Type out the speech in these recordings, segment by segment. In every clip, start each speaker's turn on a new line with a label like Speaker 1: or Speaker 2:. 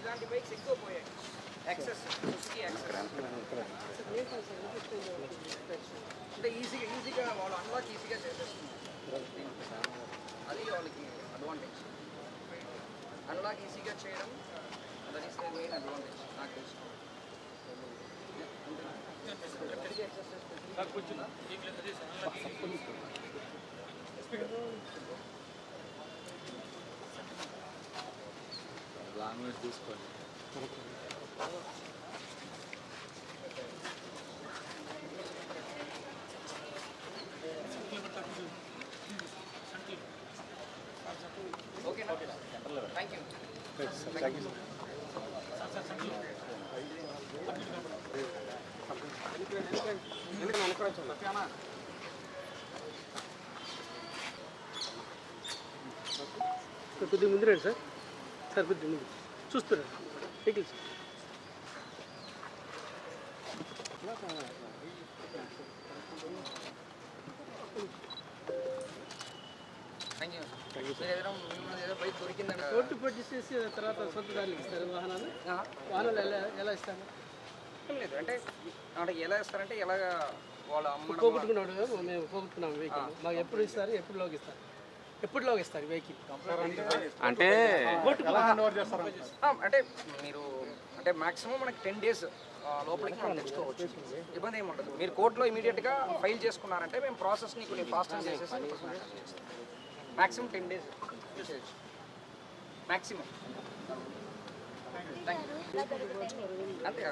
Speaker 1: ఇలాంటి బైక్స్ ఎక్కువ పోయాయి. యాక్సెస్ సుజుకి యాక్సెస్ అంటే ఈజీగా ఈజీగా వాళ్ళు అన్లాక్ ఈజీగా చేసేస్తున్నారు. అది వాళ్ళకి అడ్వాంటేజ్ అన్లాక్ ఈజీగా చేయడం దట్ ఈస్ మెయిన్ అడ్వాంటేజ్ నాకు తెలిసి.
Speaker 2: లాంగ్వేజ్ చూసుకోండి
Speaker 3: కొద్దిగా ముందు రండి సార్. సార్ కొద్దిగా ముందు. చూస్తున్నాడు వెహికల్ సార్
Speaker 1: దొరికిందని
Speaker 3: రోడ్డు పట్టించేసి తర్వాత సొంత దారికి ఇస్తారు. వాహనాలు? వాహనాలు ఎలా ఎలా ఇస్తారు?
Speaker 1: లేదు. అంటే అంటే ఎలా ఇస్తారంటే ఎలాగ వాళ్ళ అమ్మ
Speaker 3: పోగొట్టుకున్నాడు మేము పోగొట్టుకున్నాం వెహికల్ మాకు ఎప్పుడు ఇస్తారు? ఎప్పుడు లోకి ఇస్తారు? ఎప్పటిలోకి ఇస్తారు వెహికల్
Speaker 2: అంటే
Speaker 1: అంటే మీరు అంటే మాక్సిమం మనకి టెన్ డేస్ లోపలికి మనం తెచ్చుకోవచ్చు ఇబ్బంది ఏమి ఉండదు మీరు కోర్టులో ఇమీడియట్గా ఫైల్ చేసుకున్నారంటే మేము ప్రాసెస్ని కొన్ని ఫాస్టర్ చేసేసి మాక్సిమం టెన్ డేస్ మాక్సిమం అంతే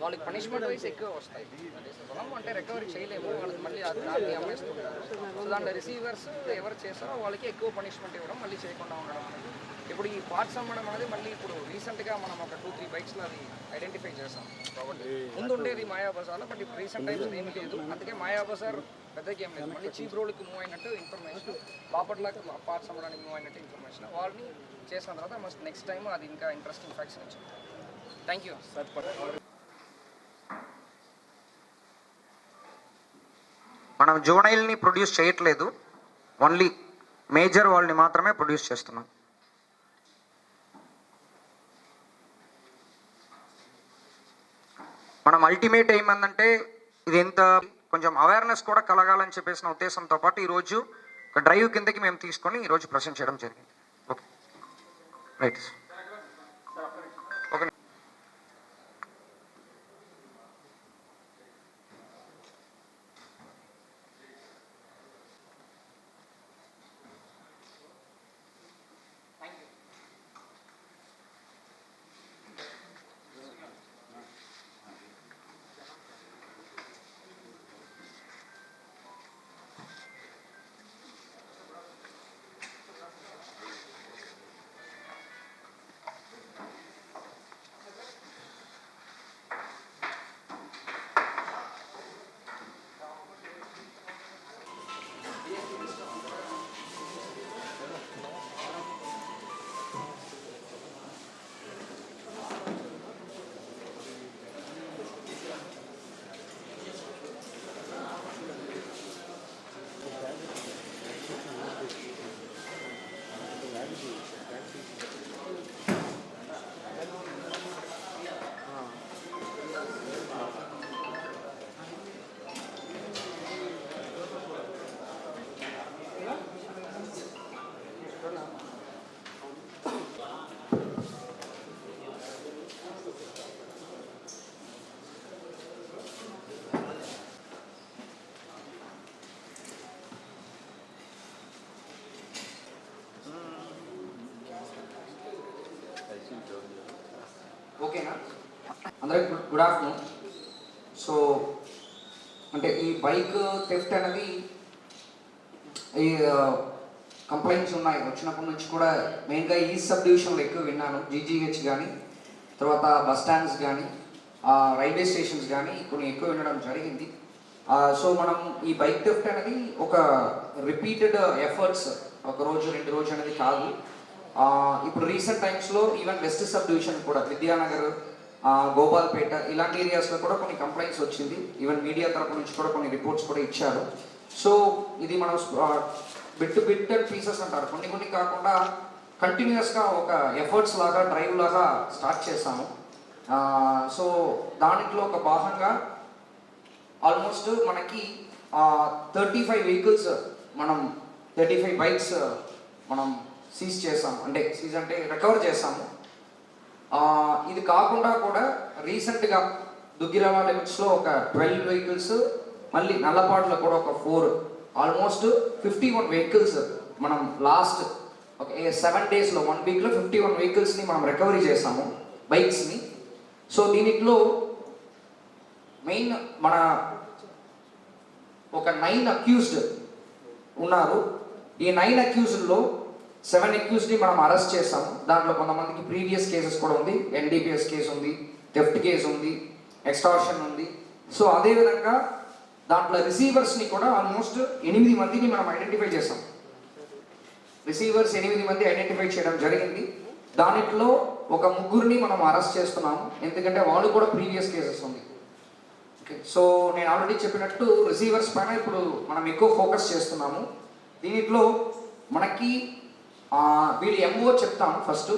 Speaker 1: వాళ్ళకి పనిష్మెంట్ వైస్ ఎక్కువ వస్తాయి. అంటే రికవరీ చేయలేము. వాళ్ళకి మళ్ళీ దాన్ని అమ్మేస్తుంటారు. సో దాంట్లో రిసీవర్స్ ఎవరు చేస్తారో వాళ్ళకి ఎక్కువ పనిష్మెంట్ ఇవ్వడం మళ్ళీ చేయకుండా ఉండడం అనేది. ఇప్పుడు ఈ పార్ట్స్ అమ్మడం అనేది మళ్ళీ ఇప్పుడు రీసెంట్గా మనం ఒక టూ త్రీ బైక్స్లో అది ఐడెంటిఫై చేసాం. కాబట్టి ముందు ఉండేది మాయా బజార్లో బట్ ఇప్పుడు రీసెంట్ టైమ్స్ ఏమీ లేదు. అందుకే మాయా బజార్ పెద్దగా ఏం లేదు. మళ్ళీ చీప్ రోడ్కి మూవ్ అయినట్టు ఇన్ఫర్మేషన్ బాపట్లకి పార్ట్స్ అమ్మడానికి మూవ్ అయినట్టు ఇన్ఫర్మేషన్ వాళ్ళని చేసిన తర్వాత మస్ట్ నెక్స్ట్ టైం అది ఇంకా ఇంట్రెస్టింగ్ ఫ్యాక్ట్స్ వచ్చింది థ్యాంక్ యూ మనం జోనైల్ని ప్రొడ్యూస్ చేయట్లేదు. ఓన్లీ మేజర్ వాళ్ళని మాత్రమే ప్రొడ్యూస్ చేస్తున్నాం. మనం అల్టిమేట్ ఏమందంటే ఇది ఎంత కొంచెం అవేర్నెస్ కూడా కలగాలని చెప్పేసిన ఉద్దేశంతో పాటు ఈరోజు ఒక డ్రైవ్ కిందకి మేము తీసుకొని ఈరోజు ప్రజెంట్ చేయడం జరిగింది. ఓకే రైట్ ఓకేనా? అందరికి గుడ్ గుడ్ ఆఫ్టర్నూన్. సో అంటే ఈ బైక్ థెఫ్ట్ అనేది ఈ కంప్లైంట్స్ ఉన్నాయి. వచ్చినప్పటి నుంచి కూడా మెయిన్గా ఈ సబ్ డివిజన్లో ఎక్కువ విన్నాను. జీజీహెచ్ కానీ తర్వాత బస్ స్టాండ్స్ కానీ రైల్వే స్టేషన్స్ కానీ కొన్ని ఎక్కువ వినడం జరిగింది. సో మనం ఈ బైక్ థెఫ్ట్ అనేది ఒక రిపీటెడ్ ఎఫర్ట్స్ ఒక రోజు రెండు రోజు అనేది కాదు. ఇప్పుడు రీసెంట్ టైమ్స్లో ఈవెన్ వెస్ట్ సబ్ డివిజన్ కూడా విద్యానగర్ గోపాల్పేట ఇలాంటి ఏరియాస్లో కూడా కొన్ని కంప్లైంట్స్ వచ్చింది. ఈవెన్ మీడియా తరపు నుంచి కూడా కొన్ని రిపోర్ట్స్ కూడా ఇచ్చారు. సో ఇది మనం బిట్ టు బిట్ పీసెస్ అంటారు. కొన్ని కొన్ని కాకుండా కంటిన్యూస్గా ఒక ఎఫర్ట్స్ లాగా డ్రైవ్ లాగా స్టార్ట్ చేశాము. సో దాంట్లో ఒక భాగంగా ఆల్మోస్ట్ మనకి థర్టీ ఫైవ్ వెహికల్స్ మనం థర్టీ ఫైవ్ బైక్స్ మనం సీజ్ చేసాము అంటే సీజ్ అంటే రికవర్ చేసాము ఇది కాకుండా కూడా రీసెంట్గా దుగ్గిరాల లిమిట్స్లో ఒక ట్వెల్వ్ వెహికల్స్ మళ్ళీ నల్లపాటులో కూడా ఒక four almost fifty one vehicles మనం లాస్ట్ ఒక సెవెన్ డేస్లో వన్ వీక్లో ఫిఫ్టీ వన్ వెహికల్స్ని మనం రికవరీ చేసాము బైక్స్ని సో దీనిలో మెయిన్ మన ఒక నైన్ అక్యూజ్డ్ ఉన్నారు. ఈ నైన్ అక్యూజ్డ్లో సెవెన్ ఎక్యూస్ని మనం అరెస్ట్ చేసాము దాంట్లో కొంతమందికి ప్రీవియస్ కేసెస్ కూడా ఉంది. ఎన్డీపీఎస్ కేసు ఉంది. థెఫ్ట్ కేసు ఉంది. ఎక్స్టార్షన్ ఉంది. సో అదేవిధంగా దాంట్లో రిసీవర్స్ని కూడా ఆల్మోస్ట్ ఎనిమిది మందిని మనం ఐడెంటిఫై చేసాం రిసీవర్స్ ఎనిమిది మంది ఐడెంటిఫై చేయడం జరిగింది. దానిట్లో ఒక ముగ్గురిని మనం అరెస్ట్ చేస్తున్నాము ఎందుకంటే వాళ్ళు కూడా ప్రీవియస్ కేసెస్ ఉంది. ఓకే సో నేను ఆల్రెడీ చెప్పినట్టు రిసీవర్స్ పైన ఇప్పుడు మనం ఎక్కువ ఫోకస్ చేస్తున్నాము. దీనిలో మనకి వీళ్ళు ఎంఓ చెప్తాం first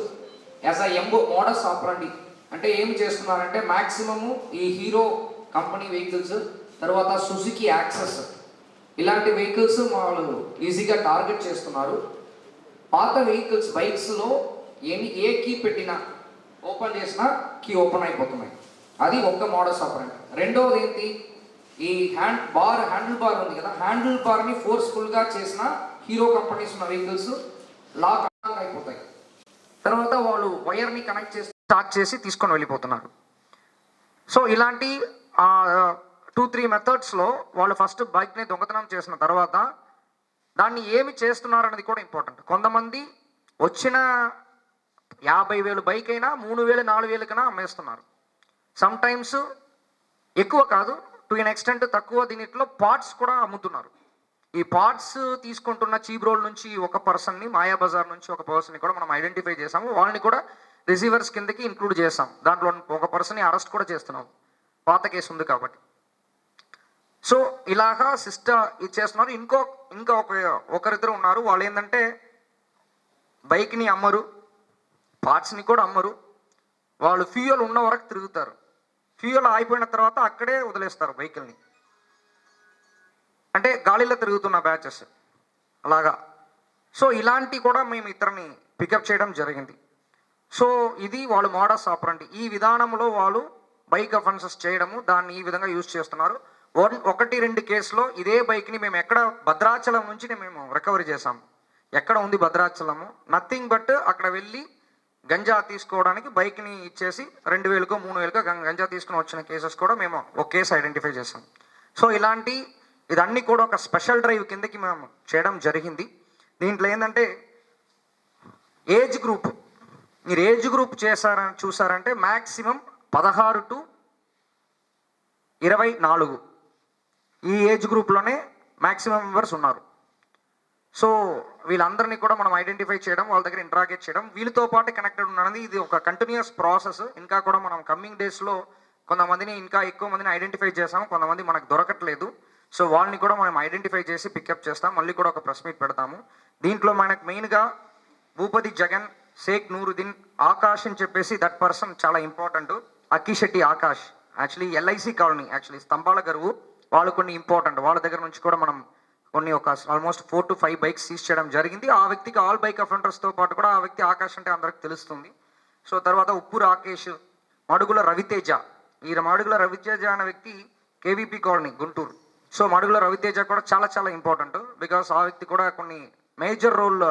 Speaker 1: as a MO modus operandi అంటే ఏం చేస్తున్నారంటే మ్యాక్సిమము ఈ హీరో కంపెనీ వెహికల్స్ తర్వాత సుజుకి యాక్సెస్ ఇలాంటి వెహికల్స్ వాళ్ళు ఈజీగా టార్గెట్ చేస్తున్నారు. పాత వెహికల్స్ బైక్స్లో ఎన్ని ఏ కీ పెట్టినా ఓపెన్ చేసినా కీ ఓపెన్ అయిపోతున్నాయి. అది ఒక్క మోడల్స్ ఆపరండి రెండవది ఏంటి? ఈ హ్యాండ్ బార్ హ్యాండిల్ బార్ ఉంది కదా. హ్యాండిల్ బార్ని ఫోర్స్ఫుల్గా చేసిన హీరో కంపెనీస్ ఉన్న వెహికల్స్ లాక్ అయిపోతాయి తర్వాత వాళ్ళు వైర్ని కనెక్ట్ చేసి స్టార్ట్ చేసి తీసుకొని వెళ్ళిపోతున్నారు. సో ఇలాంటి టూ త్రీ మెథడ్స్లో వాళ్ళు ఫస్ట్ బైక్ని దొంగతనం చేసిన తర్వాత దాన్ని ఏమి చేస్తున్నారు అనేది కూడా ఇంపార్టెంట్. కొంతమంది వచ్చిన యాభై వేలు బైక్ అయినా మూడు వేలు నాలుగు వేలకైనా అమ్మేస్తున్నారు. సమ్ టైమ్స్ ఎక్కువ కాదు టు ఇన్ ఎక్స్టెంట్ తక్కువ దీనిట్లో పార్ట్స్ కూడా అమ్ముతున్నారు. ఈ పార్ట్స్ తీసుకుంటున్న చీబ్రోల్ నుంచి ఒక పర్సన్ని మాయా బజార్ నుంచి ఒక పర్సన్ని కూడా మనం ఐడెంటిఫై చేసాము. వాళ్ళని కూడా రిసీవర్స్ కిందకి ఇంక్లూడ్ చేసాం దాంట్లో ఒక పర్సన్ని అరెస్ట్ కూడా చేస్తున్నాం పాత కేసు ఉంది కాబట్టి. సో ఇలాగా సిస్టర్ ఇది చేస్తున్నారు. ఇంకో ఇంకా ఒక ఒకరిద్దరు ఉన్నారు. వాళ్ళు ఏంటంటే బైక్ని అమ్మరు పార్ట్స్ని కూడా అమ్మరు. వాళ్ళు ఫ్యూయల్ ఉన్న వరకు తిరుగుతారు. ఫ్యూయల్ అయిపోయిన తర్వాత అక్కడే వదిలేస్తారు బైకుల్ని అంటే గాలిలో తిరుగుతున్న బ్యాచెస్ అలాగా. సో ఇలాంటి కూడా మేము ఇతరుని పికప్ చేయడం జరిగింది. సో ఇది వాళ్ళు మోడస్ ఆపరండి ఈ విధానంలో వాళ్ళు బైక్ అఫెన్సెస్ చేయడము దాన్ని ఈ విధంగా యూజ్ చేస్తున్నారు. వన్ ఒకటి రెండు కేసులో ఇదే బైక్ని మేము ఎక్కడ భద్రాచలం నుంచి మేము రికవరీ చేసాము ఎక్కడ ఉంది భద్రాచలము? నథింగ్ బట్ అక్కడ వెళ్ళి గంజా తీసుకోవడానికి బైక్ని ఇచ్చేసి రెండు వేలకో మూడు వేలకో గంజా తీసుకుని వచ్చిన కేసెస్ కూడా మేము ఒక కేసు ఐడెంటిఫై చేసాం సో ఇలాంటి ఇదన్నీ కూడా ఒక స్పెషల్ డ్రైవ్ కిందకి మేము చేయడం జరిగింది. దీంట్లో ఏంటంటే ఏజ్ గ్రూప్. మీరు ఏజ్ గ్రూప్ చేశారని చూసారంటే మ్యాక్సిమం పదహారు టు ఇరవై నాలుగు ఈ ఏజ్ గ్రూప్లోనే మ్యాక్సిమం మెంబర్స్ ఉన్నారు. సో వీళ్ళందరినీ కూడా మనం ఐడెంటిఫై చేయడం వాళ్ళ దగ్గర ఇంట్రాగేట్ చేయడం వీళ్ళతో పాటు కనెక్టెడ్ ఉన్నది ఇది ఒక కంటిన్యూస్ ప్రాసెస్. ఇంకా కూడా మనం కమ్మింగ్ డేస్లో కొంతమందిని ఇంకా ఎక్కువ మందిని ఐడెంటిఫై చేసాము కొంతమంది మనకు దొరకట్లేదు. సో వాళ్ళని కూడా మనం ఐడెంటిఫై చేసి పికప్ చేస్తాం. మళ్ళీ కూడా ఒక ప్రెస్ మీట్ పెడతాము. దీంట్లో మనకు మెయిన్గా భూపతి జగన్ షేక్ నూరుద్దీన్ ఆకాష్ అని చెప్పేసి దట్ పర్సన్ చాలా important Akkisetti Akash. Actually LIC colony actually Stambhala Garuvu. వాళ్ళు కొన్ని ఇంపార్టెంట్ వాళ్ళ దగ్గర నుంచి కూడా మనం కొన్ని ఒక almost four to five bikes seize చేయడం జరిగింది. ఆ వ్యక్తికి ఆల్ బైక్ అఫెండర్స్తో పాటు కూడా ఆ వ్యక్తి ఆకాష్ అంటే అందరికి తెలుస్తుంది. సో తర్వాత ఉప్పు రాకేష్ మడుగుల రవితేజ. ఈ మడుగుల రవితేజ అనే వ్యక్తి KVP colony Guntur. So Madugula Raviteja కూడా చాలా చాలా ఇంపార్టెంట్ బికాస్ ఆ వ్యక్తి కూడా కొన్ని మేజర్ రోల్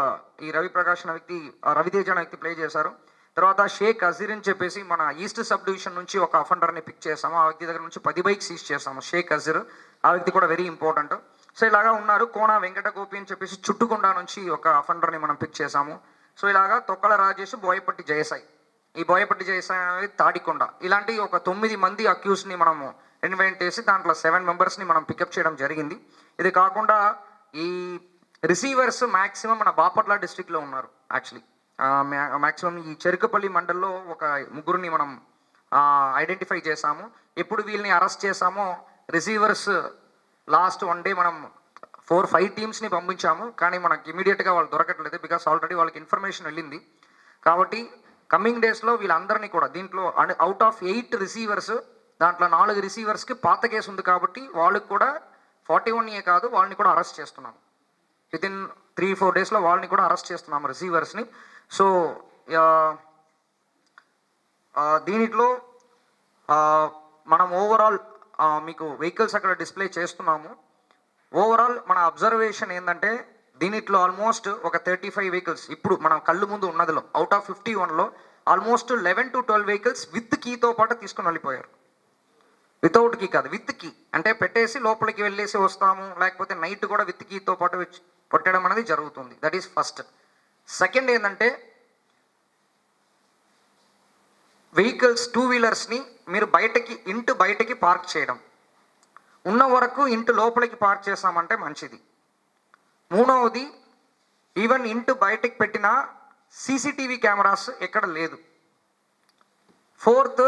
Speaker 1: ఈ రవి ప్రకాష్ అనే వ్యక్తి రవితేజ అనే వ్యక్తి ప్లే చేశారు. తర్వాత షేక్ అజీర్ అని చెప్పేసి మన ఈస్ట్ సబ్ డివిజన్ నుంచి ఒక అఫెండర్ని పిక్ చేసాము. ఆ వ్యక్తి దగ్గర నుంచి పది బైక్ సీజ్ చేసాము షేక్ అజీర్. ఆ వ్యక్తి కూడా వెరీ ఇంపార్టెంట్ సో ఇలాగా ఉన్నారు. కోన వెంకట గోపి అని చెప్పేసి చుట్టుకొండ నుంచి ఒక అఫెండర్ని మనం పిక్ చేసాము. సో ఇలాగా తొక్కల రాజేష్ బోయపట్టి జయసాయి. ఈ బోయపట్టి జయసాయి అనేది తాడికొండ. ఇలాంటి ఒక తొమ్మిది మంది అక్యూస్ని మనము ఇన్వైట్ చేసి దాంట్లో సెవెన్ మెంబర్స్ని మనం పికప్ చేయడం జరిగింది. ఇది కాకుండా ఈ రిసీవర్స్ మ్యాక్సిమం మన బాపట్ల డిస్ట్రిక్ట్లో ఉన్నారు యాక్చువల్లీ మ్యాక్సిమం ఈ చెరుకుపల్లి మండల్లో ఒక ముగ్గురిని మనం ఐడెంటిఫై చేశాము. ఎప్పుడు వీళ్ళని అరెస్ట్ చేశామో రిసీవర్స్ లాస్ట్ వన్ డే మనం ఫోర్ ఫైవ్ టీమ్స్ని పంపించాము. కానీ మనకి ఇమీడియట్గా వాళ్ళు దొరకట్లేదు బికాస్ ఆల్రెడీ వాళ్ళకి ఇన్ఫర్మేషన్ వెళ్ళింది. కాబట్టి కమింగ్ డేస్లో వీళ్ళందరినీ కూడా దీంట్లో అవుట్ ఆఫ్ ఎయిట్ రిసీవర్స్ దాంట్లో నాలుగు రిసీవర్స్కి పాత కేసు ఉంది కాబట్టి వాళ్ళకి కూడా ఫార్టీ వన్ ఏ కాదు వాళ్ళని కూడా అరెస్ట్ చేస్తున్నాం విత్ ఇన్ త్రీ ఫోర్ డేస్లో వాళ్ళని కూడా అరెస్ట్ చేస్తున్నాం రిసీవర్స్ని. సో దీనిలో మనం ఓవరాల్ మీకు వెహికల్స్ అక్కడ డిస్ప్లే చేస్తున్నాము. ఓవరాల్ మన అబ్జర్వేషన్ ఏంటంటే దీనిట్లో ఆల్మోస్ట్ ఒక థర్టీ ఫైవ్ వెహికల్స్ ఇప్పుడు మనం కళ్ళు ముందు ఉన్నదిలో అవుట్ ఆఫ్ ఫిఫ్టీ వన్లో almost eleven to twelve vehicles with కీతో పాటు తీసుకుని వెళ్ళిపోయారు. వితౌట్ కీ కాదు విత్ కీ అంటే పెట్టేసి లోపలికి వెళ్ళేసి వస్తాము లేకపోతే నైట్ కూడా విత్ కీతో పాటు కొట్టడం అనేది జరుగుతుంది. దట్ ఈస్ ఫస్ట్ సెకండ్ ఏంటంటే వెహికల్స్ టూ వీలర్స్ని మీరు బయటకి ఇంటి బయటకి పార్క్ చేయడం. ఉన్న వరకు ఇంటి లోపలికి పార్క్ చేసామంటే మంచిది. మూడవది ఈవెన్ ఇంటి బయటకి పెట్టిన సీసీటీవీ కెమెరాస్ ఎక్కడ లేదు. ఫోర్త్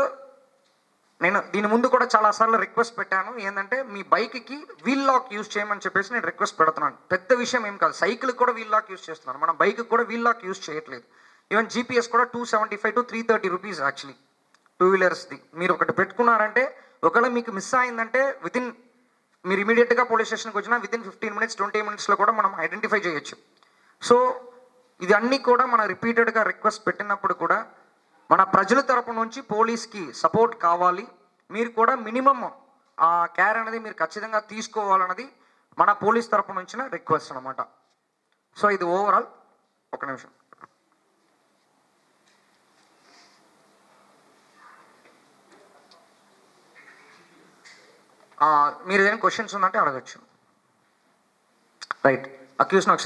Speaker 1: నేను దీని ముందు కూడా చాలాసార్లు రిక్వెస్ట్ పెట్టాను. ఏంటంటే మీ బైక్కి వీల్ లాక్ యూజ్ చేయమని చెప్పేసి నేను రిక్వెస్ట్ పెడుతున్నాను. పెద్ద విషయం ఏం కాదు. సైకిల్ కూడా వీల్ లాక్ యూజ్ చేస్తున్నాను మన బైక్ కూడా వీల్ లాక్ యూజ్ చేయట్లేదు. ఈవెన్ జీపీఎస్ కూడా two seventy five to three thirty rupees actually two వీలర్స్ది మీరు ఒకటి పెట్టుకున్నారంటే ఒకవేళ మీకు మిస్ అయిందంటే వితిన్ మీరు ఇమీడియట్గా పోలీస్ స్టేషన్కి వచ్చినా వితిన్ ఫిఫ్టీన్ మినిట్స్ ట్వంటీ మినిట్స్లో కూడా మనం ఐడెంటిఫై చేయొచ్చు. సో ఇది అన్నీ కూడా మనం రిపీటెడ్గా రిక్వెస్ట్ పెట్టినప్పుడు కూడా మన ప్రజల తరపు నుంచి పోలీస్కి సపోర్ట్ కావాలి. మీరు కూడా మినిమం ఆ కేర్ అనేది మీరు ఖచ్చితంగా తీసుకోవాలన్నది మన పోలీస్ తరపు నుంచి రిక్వెస్ట్ అనమాట సో ఇది ఓవరాల్ ఒక నిమిషం. మీరు ఏదైనా క్వశ్చన్స్ ఉందంటే అడగచ్చు. రైట్ అక్యూస్ని ఒకసారి